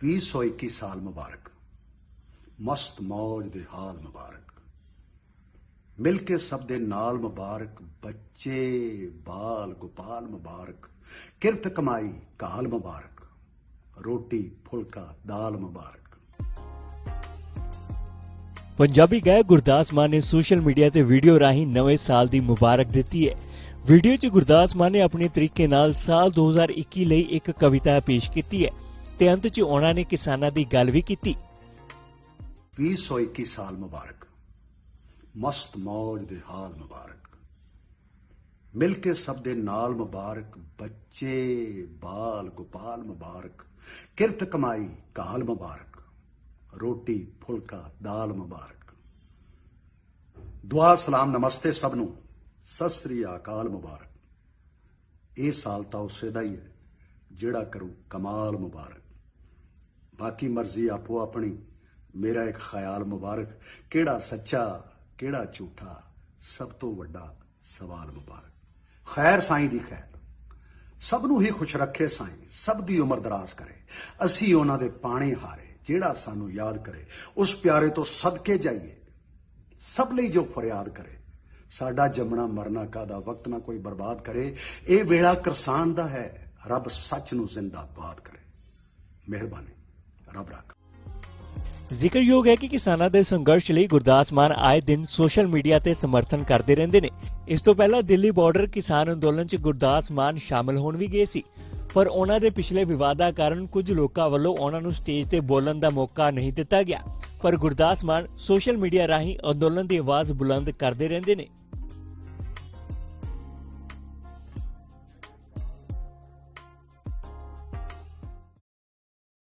2021 ਸਾਲ ਮੁਬਾਰਕ? ਮਸਤ ਮौज ਦੇ ਹਾਲ ਮੁਬਾਰਕ। ਮਿਲ ਕੇ ਸਭ ਦੇ ਨਾਲ ਮੁਬਾਰਕ, ਬੱਚੇ, ਬਾਲ ਗੋਪਾਲ ਮੁਬਾਰਕ, ਕਿਰਤ ਕਮਾਈ ਕਾਲ ਮੁਬਾਰਕ, ਰੋਟੀ, ਫੁਲਕਾ, ਦਾਲ ਮੁਬਾਰਕ। ਪੰਜਾਬੀ ਗਾਇਕ ਗੁਰਦਾਸ ਮਾਨ ਨੇ ਸੋਸ਼ਲ ਮੀਡੀਆ ਤੇ ਵੀਡੀਓ ਰਾਹੀਂ ਨਵੇਂ ਸਾਲ ਦੀ ਮੁਬਾਰਕ ਦਿੱਤੀ ਹੈ। ਵੀਡੀਓ 'ਚ ਗੁਰਦਾਸ ਮਾਨ ਨੇ ਆਪਣੇ ਤਰੀਕੇ ਨਾਲ ਸਾਲ 2021 ਲਈ ਇੱਕ ਕਵਿਤਾ ਪੇਸ਼ ਕੀਤੀ ਹੈ। ਤੇ ਅੰਤ 'ਚ ਉਹਨਾਂ ਨੇ ਕਿਸਾਨਾਂ ਦੀ ਗੱਲ ਵੀ ਕੀਤੀ। 2021 ਸਾਲ ਮੁਬਾਰਕ। ਮਸਤ ਮੌਜ ਦੇ ਹਾਲ ਮੁਬਾਰਕ। ਮਿਲ ਕੇ ਸਭ ਦੇ ਨਾਲ ਮੁਬਾਰਕ, ਬੱਚੇ, ਬਾਲ ਗੋਪਾਲ ਮੁਬਾਰਕ, ਕਿਰਤ ਕਮਾਈ ਕਾਲ ਮੁਬਾਰਕ, ਰੋਟੀ, ਫੁਲਕਾ, ਦਾਲ ਮੁਬਾਰਕ। ਦੁਆ, ਸਲਾਮ, ਨਮਸਤੇ ਸਭ ਨੂੰ। ਸਤਿ ਸ੍ਰੀ ਅਕਾਲ ਮੁਬਾਰਕ। ਇਹ ਸਾਲ ਤਾਂ ਉਸੇ ਦਾ ਹੀ ਹੈ ਜਿਹੜਾ ਕਰੂ ਕਮਾਲ ਮੁਬਾਰਕ। ਬਾਕੀ ਮਰਜ਼ੀ ਆਪੋ ਆਪਣੀ। ਮੇਰਾ ਇੱਕ ਖਿਆਲ ਮੁਬਾਰਕ, ਕਿਹੜਾ ਸੱਚਾ, ਕਿਹੜਾ ਝੂਠਾ, ਸਭ ਤੋਂ ਵੱਡਾ ਸਵਾਲ ਮੁਬਾਰਕ। ਖੈਰ ਸਾਈਂ ਦੀ ਖੈਰ। ਸਭ ਨੂੰ ਹੀ ਖੁਸ਼ ਰੱਖੇ ਸਾਈਂ, ਸਭ ਦੀ ਉਮਰ ਦਰਾਜ਼ ਕਰੇ। ਅਸੀਂ ਉਹਨਾਂ ਦੇ ਪਾਣੇ ਹਾਰੇ, ਜਿਹੜਾ ਸਾਨੂੰ ਯਾਦ ਕਰੇ। ਉਸ ਪਿਆਰੇ ਤੋਂ ਸਦਕੇ ਜਾਈਏ, ਸਭ ਲਈ ਜੋ ਫਰਿਆਦ ਕਰੇ। ਸਾਡਾ ਜੰਮਣਾ ਮਰਨਾ ਕਾਦਾ ਵਕਤ ਨਾ ਕੋਈ ਬਰਬਾਦ ਕਰੇ। ਇਹ ਵੇਲਾ ਕਿਰਸਾਨ ਦਾ ਹੈ, ਰੱਬ ਸੱਚ ਨੂੰ ਜ਼ਿੰਦਾਬਾਦ ਕਰੇ। ਮਿਹਰਬਾਨੀ। ਰੱਬ ਰੱਖ ਜ਼ਿਕਰਯੋਗ ਹੈ ਕਿ ਕਿਸਾਨਾਂ ਦੇ ਸੰਘਰਸ਼ ਲਈ ਗੁਰਦਾਸ ਮਾਨ ਆਏ ਦਿਨ ਸੋਸ਼ਲ ਮੀਡੀਆ ਤੇ ਸਮਰਥਨ ਕਰਦੇ ਰਹਿੰਦੇ ਨੇ। ਇਸ ਤੋਂ ਪਹਿਲਾਂ ਦਿੱਲੀ ਬਾਰਡਰ ਕਿਸਾਨ ਅੰਦੋਲਨ 'ਚ ਗੁਰਦਾਸ ਮਾਨ ਸ਼ਾਮਲ ਹੋਣ ਵੀ ਗਏ ਸੀ। ਪਰ ਉਹਨਾਂ ਦੇ ਪਿਛਲੇ ਵਿਵਾਦਾਂ ਕਾਰਨ ਕੁਝ ਲੋਕਾਂ ਵੱਲੋਂ ਉਹਨਾਂ ਨੂੰ ਸਟੇਜ ਤੇ ਬੋਲਣ ਦਾ ਮੌਕਾ ਨਹੀਂ ਦਿੱਤਾ ਗਿਆ। ਪਰ ਗੁਰਦਾਸ ਮਾਨ ਸੋਸ਼ਲ ਮੀਡੀਆ ਰਾਹੀਂ ਅੰਦੋਲਨ ਦੀ ਆਵਾਜ਼ ਬੁਲੰਦ ਕਰਦੇ ਰਹਿੰਦੇ ਨੇ।